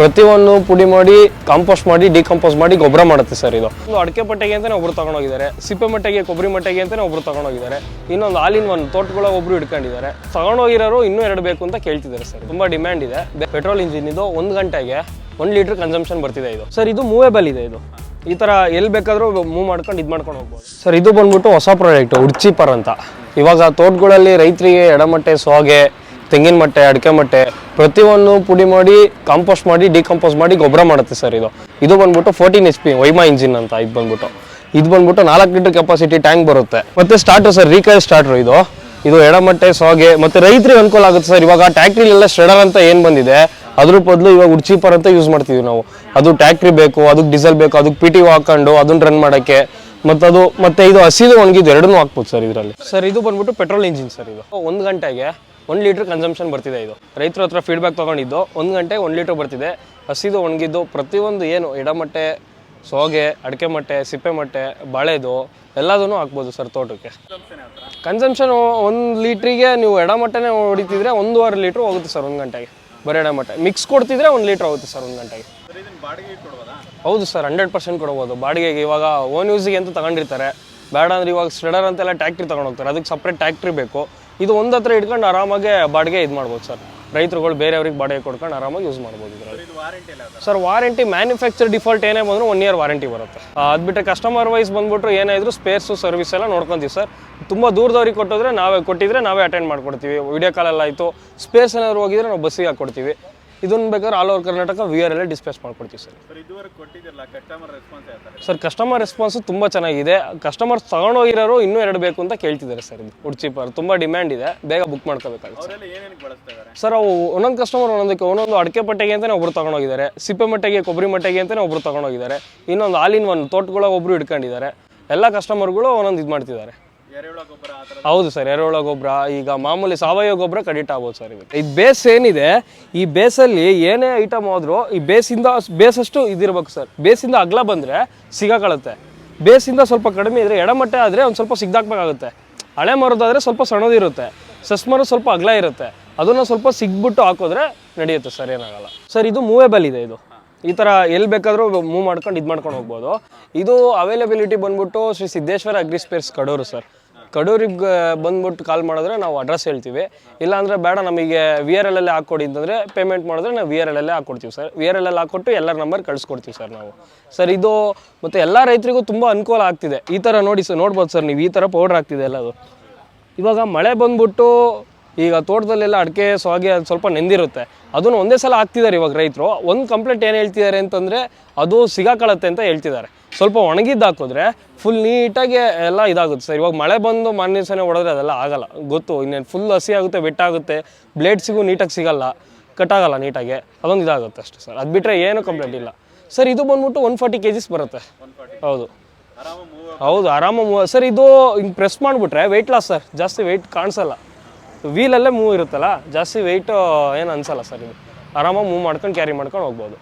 ಪ್ರತಿಯೊಂದು ಪುಡಿ ಮಾಡಿ ಕಾಂಪೋಸ್ಟ್ ಮಾಡಿ ಡಿಕಂಪೋಸ್ ಮಾಡಿ ಗೊಬ್ಬರ ಮಾಡುತ್ತೆ ಸರ್ ಇದು. ಒಂದು ಅಡಿಕೆ ಪಟ್ಟೆಗೆ ಅಂತಾನೆ ಒಬ್ರು ತಗೊಂಡೋಗಿದ್ದಾರೆ. ಸಿಪ್ಪೆ ಮಟ್ಟೆಗೆ, ಕೊಬ್ಬರಿ ಮಟ್ಟೆಗೆ ಅಂತಾನೆ ಒಬ್ರು ತಗೊಂಡೋಗಿದ್ದಾರೆ. ಇನ್ನೊಂದು ಹಾಲಿನ ಒಂದು ತೋಟಗಳ ಒಬ್ರು ಇಟ್ಕೊಂಡಿದ್ದಾರೆ. ತಗೊಂಡೋಗಿರೋರು ಇನ್ನೂ ಎರಡು ಬೇಕು ಅಂತ ಕೇಳ್ತಿದ್ದಾರೆ ಸರ್. ತುಂಬಾ ಡಿಮ್ಯಾಂಡ್ ಇದೆ. ಪೆಟ್ರೋಲ್ ಇಂಜಿನ್ ಇದು ಒಂದು ಗಂಟೆಗೆ ಒಂದು ಲೀಟರ್ ಕನ್ಸಂಪ್ಷನ್ ಬರ್ತಿದೆ ಇದು. ಸರ್, ಇದು ಮೂವೇಬಲ್ ಇದೆ ಇದು. ಈ ಥರ ಎಲ್ಲಿ ಬೇಕಾದರೂ ಮೂವ್ ಮಾಡ್ಕೊಂಡು ಇದು ಮಾಡ್ಕೊಂಡು ಹೋಗ್ಬೋದು. ಸರ್, ಇದು ಬಂದ್ಬಿಟ್ಟು ಹೊಸ ಪ್ರಾಡಕ್ಟ್ ಉಡ್ಚಿಪರ್ ಅಂತ ಇವಾಗ ತೋಟಗಳಲ್ಲಿ ರೈತರಿಗೆ ಎಡಮಟ್ಟೆ ಸೋಗೆ ತೆಂಗಿನ ಮಟ್ಟೆ, ಅಡಿಕೆ ಮಟ್ಟೆ, ಪ್ರತಿಯೊಂದು ಪುಡಿ ಮಾಡಿ ಕಾಂಪೋಸ್ಟ್ ಮಾಡಿ ಡಿಕಂಪೋಸ್ ಮಾಡಿ ಗೊಬ್ಬರ ಮಾಡುತ್ತೆ ಸರ್ ಇದು. ಇದು ಬಂದ್ಬಿಟ್ಟು ಫೋರ್ಟೀನ್ ಎಚ್ ಪಿ ವೈಮಾ ಇಂಜಿನ್ ಅಂತ ಇದು ಬಂದ್ಬಿಟ್ಟು. ಇದು ಬಂದ್ಬಿಟ್ಟು ನಾಲ್ಕು ಲೀಟರ್ ಕೆಪಾಸಿಟಿ ಟ್ಯಾಂಕ್ ಬರುತ್ತೆ. ಮತ್ತೆ ಸ್ಟಾರ್ಟು ಸರ್ ರೀಕೈಲ್ ಸ್ಟಾರ್ಟರ್ ಇದು. ಇದು ಎಡಮಟ್ಟೆ, ಸೋಗೆ, ಮತ್ತೆ ರೈತರಿಗೆ ಅನುಕೂಲ ಆಗುತ್ತೆ ಸರ್. ಇವಾಗ ಟ್ಯಾಕ್ಟ್ರಿಲೆಲ್ಲ ಸ್ಟ್ರೆಡರ್ ಅಂತ ಏನು ಬಂದಿದೆ? ಅದ್ರ ಬದಲು ಇವಾಗ ಉಡ್ಚೀಪರ್ ಅಂತ ಯೂಸ್ ಮಾಡ್ತಿದ್ವಿ ನಾವು. ಅದು ಟ್ಯಾಕ್ಟ್ರಿ ಬೇಕು, ಅದಕ್ಕೆ ಡೀಸೆಲ್ ಬೇಕು, ಅದಕ್ಕೆ ಪಿ ಟಿ ಹಾಕೊಂಡು ಅದನ್ನ ರನ್ ಮಾಡೋಕ್ಕೆ. ಮತ್ತೆ ಅದು, ಮತ್ತೆ ಇದು ಹಸಿದು ಒಣಗಿದ್ದು ಎರಡನ್ನೂ ಹಾಕ್ಬೋದು ಸರ್ ಇದರಲ್ಲಿ. ಸರ್, ಇದು ಬಂದ್ಬಿಟ್ಟು ಪೆಟ್ರೋಲ್ ಇಂಜಿನ್ ಸರ್ ಇದು. ಒಂದು ಗಂಟೆಗೆ ಒಂದು ಲೀಟ್ರ್ ಕನ್ಸಂಪ್ಷನ್ ಬರ್ತಿದೆ ಇದು. ರೈತರ ಹತ್ರ ಫೀಡ್ಬ್ಯಾಕ್ ತೊಗೊಂಡಿದ್ದು, ಒಂದು ಗಂಟೆ ಒಂದು ಲೀಟ್ರ್ ಬರ್ತಿದೆ. ಹಸಿದು ಒಣಗಿದ್ದು ಪ್ರತಿಯೊಂದು ಏನು ಎಡಮಟ್ಟೆ, ಸೋಗೆ, ಅಡಿಕೆ ಮಟ್ಟೆ, ಸಿಪ್ಪೆ ಮಟ್ಟೆ, ಬಾಳೆದು ಎಲ್ಲದೂ ಹಾಕ್ಬೋದು ಸರ್ ತೋಟಕ್ಕೆ. ಕನ್ಸಂಪ್ಷನ್ ಒಂದು ಲೀಟ್ರಿಗೆ ನೀವು ಎಡಮಟ್ಟೆನೇ ಹೊಡಿತಿದ್ರೆ ಒಂದೂವರೆ ಲೀಟ್ರ್ ಹೋಗುತ್ತೆ ಸರ್ ಒಂದು ಗಂಟೆಗೆ. ಬರೀ ಎಡಮಟ್ಟೆ. ಮಿಕ್ಸ್ ಕೊಡ್ತಿದ್ರೆ ಒಂದು ಲೀಟ್ರ್ ಹೋಗುತ್ತೆ ಸರ್ ಒಂದು ಗಂಟೆಗೆ. ಹೌದು ಸರ್ ಹಂಡ್ರೆಡ್ ಪರ್ಸೆಂಟ್ ಕೊಡ್ಬೋದು. ಬಾಡಿಗೆಗೆ ಇವಾಗ ಓನ್ ಯೂಸಿಗೆ ಅಂತ ತಗೊಂಡಿರ್ತಾರೆ. ಬೇಡ ಅಂದ್ರೆ ಇವಾಗ ಸ್ಟ್ರೆಡರ್ ಅಂತೆಲ್ಲ ಟ್ಯಾಕ್ಟ್ರಿ ತಗೊಂಡೋಗ್ತಾರೆ ಅದಕ್ಕೆ ಸಪ್ರೇಟ್ ಟ್ಯಾಕ್ಟ್ರಿ ಬೇಕು. ಇದು ಒಂದು ಹತ್ರ ಇಟ್ಕೊಂಡು ಆರಾಮಾಗೆ ಬಾಡಿಗೆ ಇದು ಮಾಡ್ಬೋದು ಸರ್. ರೈತರುಗಳು ಬೇರೆಯವ್ರಿಗೆ ಬಾಡಿಗೆ ಕೊಡ್ಕೊಂಡು ಆರಾಮಾಗಿ ಯೂಸ್ ಮಾಡ್ಬೋದು ಇದರಲ್ಲಿ. ಸರ್ ವಾರಂಟಿ ಮ್ಯಾನುಫ್ಯಾಕ್ಚರ್ ಡಿಫಾಲ್ಟ್ ಏನೇ ಬಂದರೂ ಒನ್ ಇಯರ್ ವಾರಂಟಿ ಬರುತ್ತೆ. ಅದು ಬಿಟ್ಟರೆ ಕಸ್ಟಮರ್ ವೈಸ್ ಬಂದ್ಬಿಟ್ರು ಏನಾದ್ರು ಸ್ಪೇರ್ಸು ಸರ್ವಿಸ್ ಎಲ್ಲ ನೋಡ್ಕೊಂತೀವಿ ಸರ್. ತುಂಬ ದೂರದವ್ರಿಗೆ ಕೊಟ್ಟಿದ್ರೆ ನಾವೇ ಕೊಟ್ಟಿದ್ರೆ ನಾವೇ ಅಟೆಂಡ್ ಮಾಡ್ಕೊಡ್ತೀವಿ. ವಿಡಿಯೋ ಕಾಲೆಲ್ಲ ಆಯಿತು. ಸ್ಪೇರ್ಸ್ ಏನಾದ್ರು ಹೋಗಿದ್ರೆ ನಾವು ಬಸ್ಸಿಗೆ ಹಾಕ್ಕೊಡ್ತೀವಿ. ಇದನ್ನ ಬೇಕಾದ್ರೆ all over Karnataka V R ಎಲ್ಲ ಡಿಸ್ಪ್ಲೇಸ್ ಮಾಡ್ಕೊಡ್ತೀವಿ ಸರ್. ಸರ್ ಕಸ್ಟಮರ್ ರೆಸ್ಪಾನ್ಸ್ ತುಂಬ ಚೆನ್ನಾಗಿದೆ. ಕಸ್ಟಮರ್ಸ್ ತಗೊಂಡೋಗಿರೋರು ಇನ್ನೂ ಎರಡು ಬೇಕು ಅಂತ ಕೇಳ್ತಿದ್ದಾರೆ ಸರ್ ಇದು ಉಡ್ಚಿಪರ್ ತುಂಬ ಡಿಮ್ಯಾಂಡ್ ಇದೆ. ಬೇಗ ಬುಕ್ ಮಾಡ್ಕೋಬೇಕಾಗುತ್ತೆ ಸರ್. ಅವು ಒಂದೊಂದು ಕಸ್ಟಮರ್ ಒಂದೊಂದಕ್ಕೆ ಒಂದೊಂದು ಅಡಿಕೆ ಪಟ್ಟೆಗೆ ಅಂತಾನೆ ಒಬ್ರು ತಗೊಂಡೋಗಿದ್ದಾರೆ. ಸಿಪ್ಪೆ ಮಟ್ಟೆಗೆ ಕೊಬ್ಬರಿ ಮಟ್ಟೆಗೆ ಅಂತಲೇ ಒಬ್ರು ತಗೊಂಡೋಗಿದ್ದಾರೆ. ಇನ್ನೊಂದು ಆಲ್ ಇನ್ ಒನ್ ತೋಟಗಳ ಒಬ್ರು ಹಿಡ್ಕೊಂಡಿದ್ದಾರೆ. ಎಲ್ಲ ಕಸ್ಟಮರ್ಗಳು ಒಂದೊಂದು ಇದು ಮಾಡ್ತಿದ್ದಾರೆ. ಹೌದು ಸರ್, ಎರೆಹುಳ ಗೊಬ್ಬರ, ಈಗ ಮಾಮೂಲಿ ಸಾವಯವ ಗೊಬ್ಬರ ಕಡಿಟ್ ಆಗ್ಬೋದು ಸರ್ ಇದು ಇದು ಬೇಸ್ ಏನಿದೆ, ಈ ಬೇಸಲ್ಲಿ ಏನೇ ಐಟಮ್ ಆದರೂ ಈ ಬೇಸಿಂದ ಬೇಸಷ್ಟು ಇದಿರ್ಬೇಕು ಸರ್. ಬೇಸಿಂದ ಅಗಲ ಬಂದರೆ ಸಿಗಾಕೊಳ್ಳುತ್ತೆ ಬೇಸಿಂದ ಸ್ವಲ್ಪ ಕಡಿಮೆ ಇದ್ರೆ ಎಡಮಟ್ಟೆ ಆದರೆ ಒಂದು ಸ್ವಲ್ಪ ಸಿಗ್ದಾಕ್ಬೇಕಾಗುತ್ತೆ. ಹಳೆ ಮರದಾದರೆ ಸ್ವಲ್ಪ ಸಣ್ಣದಿರುತ್ತೆ. ಸಸ್ಮರ ಸ್ವಲ್ಪ ಅಗಲ ಇರುತ್ತೆ. ಅದನ್ನು ಸ್ವಲ್ಪ ಸಿಗ್ಬಿಟ್ಟು ಹಾಕಿದ್ರೆ ನಡೆಯುತ್ತೆ ಸರ್, ಏನಾಗಲ್ಲ. ಸರ್, ಇದು ಮೂವೇಬಲ್ ಇದೆ ಇದು. ಈ ಥರ ಎಲ್ಲಿ ಬೇಕಾದರೂ ಮೂವ್ ಮಾಡ್ಕೊಂಡು ಇದು ಮಾಡ್ಕೊಂಡು ಹೋಗ್ಬೋದು. ಇದು ಅವೈಲೇಬಿಲಿಟಿ ಬಂದ್ಬಿಟ್ಟು Shri Siddeshwara agri spares Kadur sir. ಕಡೂರಿಗೆ ಬಂದ್ಬಿಟ್ಟು ಕಾಲ್ ಮಾಡಿದ್ರೆ ನಾವು ಅಡ್ರೆಸ್ ಹೇಳ್ತೀವಿ. ಇಲ್ಲಾಂದರೆ ಬೇಡ, ನಮಗೆ ವಿ ಆರ್ ಎಲ್ ಹಾಕ್ಕೊಡಿ ಅಂತಂದರೆ ಪೇಮೆಂಟ್ ಮಾಡಿದ್ರೆ ನಾವು ವಿ ಆರ್ ಎಲ್ ಹಾಕ್ಕೊಡ್ತೀವಿ ಸರ್ ವಿ ಆರ್ ಎಲ್ ಹಾಕ್ಕೊಟ್ಟು ಎಲ್ಲರ ನಂಬರ್ ಕಳಿಸ್ಕೊಡ್ತೀವಿ ಸರ್ ನಾವು. ಸರ್ ಇದು ಮತ್ತು ಎಲ್ಲ ರೈತರಿಗೂ ತುಂಬ ಅನುಕೂಲ ಆಗ್ತಿದೆ. ಈ ಥರ ನೋಡಿ ಸರ್ ನೋಡ್ಬೋದು ಸರ್ ನೀವು ಈ ಥರ ಪೌಡ್ರ್ ಆಗ್ತಿದೆ ಎಲ್ಲದು ಇವಾಗ ಮಳೆ ಬಂದ್ಬಿಟ್ಟು ಈಗ ತೋಟದಲ್ಲೆಲ್ಲ ಅಡಿಕೆ, ಸೊಗೆ ಅದು ಸ್ವಲ್ಪ ನೆಂದಿರುತ್ತೆ. ಅದನ್ನು ಒಂದೇ ಸಲ ಹಾಕ್ತಿದ್ದಾರೆ ಇವಾಗ ರೈತರು. ಒಂದು ಕಂಪ್ಲೇಂಟ್ ಏನು ಹೇಳ್ತಿದ್ದಾರೆ ಅಂತಂದರೆ, ಅದು ಸಿಗಾಕೊಳ್ಳುತ್ತೆ ಅಂತ ಹೇಳ್ತಿದ್ದಾರೆ. ಸ್ವಲ್ಪ ಒಣಗಿದ್ದು ಹಾಕಿದ್ರೆ ಫುಲ್ ನೀಟಾಗಿ ಎಲ್ಲ ಇದಾಗುತ್ತೆ ಸರ್. ಇವಾಗ ಮಳೆ ಬಂದು ಸಲ ಹೊಡೆದ್ರೆ ಅದೆಲ್ಲ ಆಗಲ್ಲ. ಗೊತ್ತು, ಇನ್ನೇನು ಫುಲ್ ಹಸಿ ಆಗುತ್ತೆ ಬೆಟ್ಟಾಗುತ್ತೆ ಬ್ಲೇಡ್ಸಿಗೂ ನೀಟಾಗಿ ಸಿಗಲ್ಲ ಕಟ್ಟಾಗಲ್ಲ ನೀಟಾಗಿ. ಅದೊಂದು ಇದಾಗುತ್ತೆ ಅಷ್ಟೇ ಸರ್. ಅದು ಬಿಟ್ಟರೆ ಏನೂ ಕಂಪ್ಲೇಂಟ್ ಇಲ್ಲ. ಸರ್, ಇದು ಬಂದ್ಬಿಟ್ಟು ಒನ್ ಫಾರ್ಟಿ ಕೆ ಜಿಸ್ ಬರುತ್ತೆ. ಹೌದು. ಹೌದು, ಆರಾಮ ಸರ್, ಇದು ಹಿಂಗೆ ಪ್ರೆಸ್ ಮಾಡಿಬಿಟ್ರೆ ವೆಯ್ಟ್ ಲಾಸ್ ಸರ್. ಜಾಸ್ತಿ ವೆಯ್ಟ್ ಕಾಣಿಸಲ್ಲ. ವೀಲಲ್ಲೇ ಮೂವ್ ಇರುತ್ತಲ್ಲ, ಜಾಸ್ತಿ ವೆಯ್ಟು ಏನು ಅನಿಸಲ್ಲ ಸರ್ ಇದು ಆರಾಮಾಗಿ ಮೂವ್ ಮಾಡ್ಕೊಂಡು ಕ್ಯಾರಿ ಮಾಡ್ಕೊಂಡು ಹೋಗ್ಬೋದು.